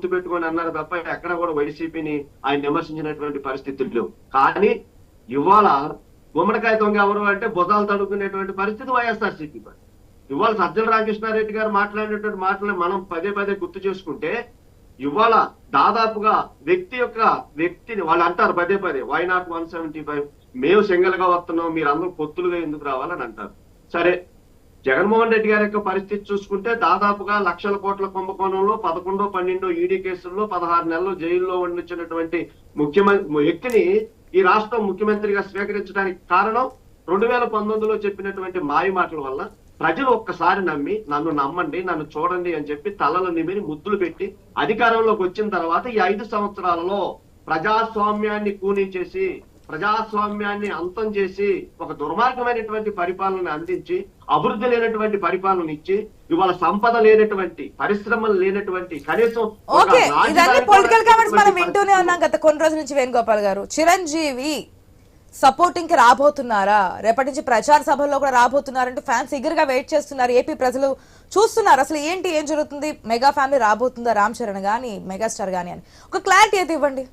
గుర్తుపెట్టుకొని అన్నారు తప్ప ఎక్కడ కూడా వైసీపీని ఆయన విమర్శించినటువంటి పరిస్థితులు లేవు. కానీ ఇవాళ గుమ్మడికాయ దొంగ ఎవరు అంటే భుజాలు తడుకునేటువంటి పరిస్థితి వైఎస్ఆర్సీపీ పై. ఇవాళ సజ్జల రామకృష్ణారెడ్డి గారు మాట్లాడినటువంటి మాటలు మనం పదే పదే గుర్తు చేసుకుంటే ఇవాళ దాదాపుగా వ్యక్తి యొక్క వ్యక్తిని వాళ్ళు అంటారు పదే పదే why not one seventy five మేము సింగల్గా వస్తున్నాం మీరు అందరూ పొత్తులుగా ఎందుకు రావాలని అంటారు. సరే జగన్మోహన్ రెడ్డి గారి యొక్క పరిస్థితి చూసుకుంటే దాదాపుగా లక్షల కోట్ల కుంభకోణంలో పదకొండో పన్నెండో ఈడీ కేసుల్లో పదహారు నెలలు జైల్లో ఉండిచ్చినటువంటి ముఖ్యమంత్రి వ్యక్తిని ఈ రాష్ట్రం ముఖ్యమంత్రిగా స్వీకరించడానికి కారణం రెండు వేల పంతొమ్మిదిలో చెప్పినటువంటి మాయ మాటల వల్ల ప్రజలు ఒక్కసారి నమ్మి నన్ను నమ్మండి నన్ను చూడండి అని చెప్పి తలలు నిమిరి ముద్దులు పెట్టి అధికారంలోకి వచ్చిన తర్వాత ఈ ఐదు సంవత్సరాలలో ప్రజాస్వామ్యాన్ని కూనించేసి ప్రజాస్వామ్యాన్ని అంతం చేసి ఒక దుర్మార్గమైనటువంటి పరిపాలన అందించి అభివృద్ధి లేనటువంటి పరిపాలన ఇచ్చి ఇవాళ సంపద లేనటువంటి పరిశ్రమలు లేనటువంటి కనీసం ఓకే ఇదన్నీ పొలిటికల్ కామెంట్స్ మనం వింటూనే ఉన్నాం గత కొన్ని రోజుల నుంచి వేణుగోపాల్ గారు. చిరంజీవి సపోర్టింగ్కి రాబోతున్నారా? రేపటి నుంచి ప్రచార సభల్లో కూడా రాబోతున్నారంటూ ఫ్యాన్స్గా వెయిట్ చేస్తున్నారు. ఏపీ ప్రజలు చూస్తున్నారు. అసలు ఏంటి ఏం జరుగుతుంది? మెగా ఫ్యామిలీ రాబోతుందా? రామ్ చరణ్ గాని మెగాస్టార్ గాని అని. ఒక క్లారిటీ అయితే ఇవ్వండి.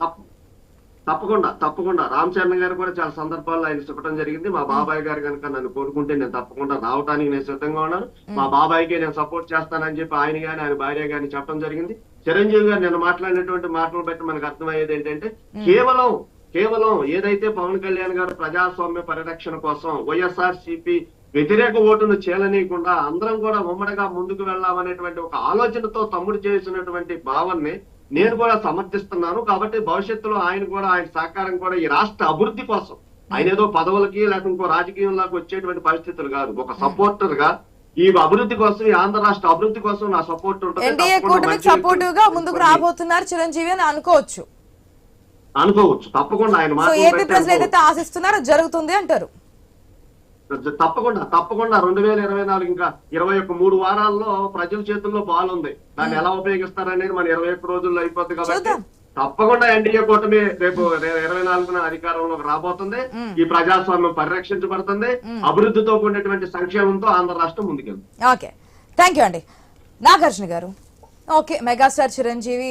తప్పకుండా తప్పకుండా. రామ్ చరణ్ గారు కూడా చాలా సందర్భాల్లో ఆయన చెప్పడం జరిగింది. మా బాబాయ్ గారు కనుక నన్ను కోరుకుంటే నేను తప్పకుండా రావడానికి నేను సిద్ధంగా ఉన్నాను. మా బాబాయ్కి నేను సపోర్ట్ చేస్తానని చెప్పి ఆయన గాని ఆయన భార్య గాని చెప్పడం జరిగింది. చిరంజీవి గారు నేను మాట్లాడినటువంటి మాటలు బట్టి మనకు అర్థమయ్యేది ఏంటంటే కేవలం కేవలం ఏదైతే పవన్ కళ్యాణ్ గారు ప్రజాస్వామ్య పరిరక్షణ కోసం వైఎస్ఆర్ సిపి వ్యతిరేక ఓటును చేలనీయకుండా అందరం కూడా ఉమ్మడిగా ముందుకు వెళ్దామనేటువంటి ఒక ఆలోచనతో తమ్ముడు చేసినటువంటి భావాన్ని నేను కూడా సమర్థిస్తున్నాను కాబట్టి భవిష్యత్తులో ఆయన కూడా ఆయన సహకారం కూడా ఈ రాష్ట్ర అభివృద్ధి కోసం ఆయన ఏదో పదవులకి లేకపోతే ఇంకో రాజకీయంలోకి వచ్చేటువంటి పరిస్థితులు కాదు. ఒక సపోర్టర్గా ఈ అభివృద్ధి కోసం ఈ ఆంధ్ర రాష్ట్ర అభివృద్ధి కోసం నా సపోర్ట్ ఉంటుంది సపోర్టివ్గా ముందుకు రాబోతున్నారు చిరంజీవి అని అనుకోవచ్చు. అనుకోవచ్చు. తప్పకుండా ఆయన ఏపీ ప్రజలు. ఏదైతే ఆశిస్తున్నారో జరుగుతుంది అంటారు. తప్పకుండా తప్పకుండా రెండు వేల ఇరవై నాలుగు ఇంకా ఇరవై ఒక్క మూడు వారాల్లో ప్రజల చేతుల్లో బాల్ ఉంది. దాన్ని ఎలా ఉపయోగిస్తారనేది మన ఇరవై ఒక్క రోజుల్లో అయిపోతుంది కాబట్టి. తప్పకుండా ఎన్డీఏ కూటమి రేపు ఇరవై నాలుగున అధికారంలోకి రాబోతుంది. ఈ ప్రజాస్వామ్యం పరిరక్షించబడుతుంది. అభివృద్ధితో కూడినటువంటి సంక్షేమంతో ఆంధ్ర రాష్ట్రం ముందుకెళ్తుంది. ఓకే. థ్యాంక్ యూ అండి. నాగార్జున గారు. Okay megastar Chiranjeevi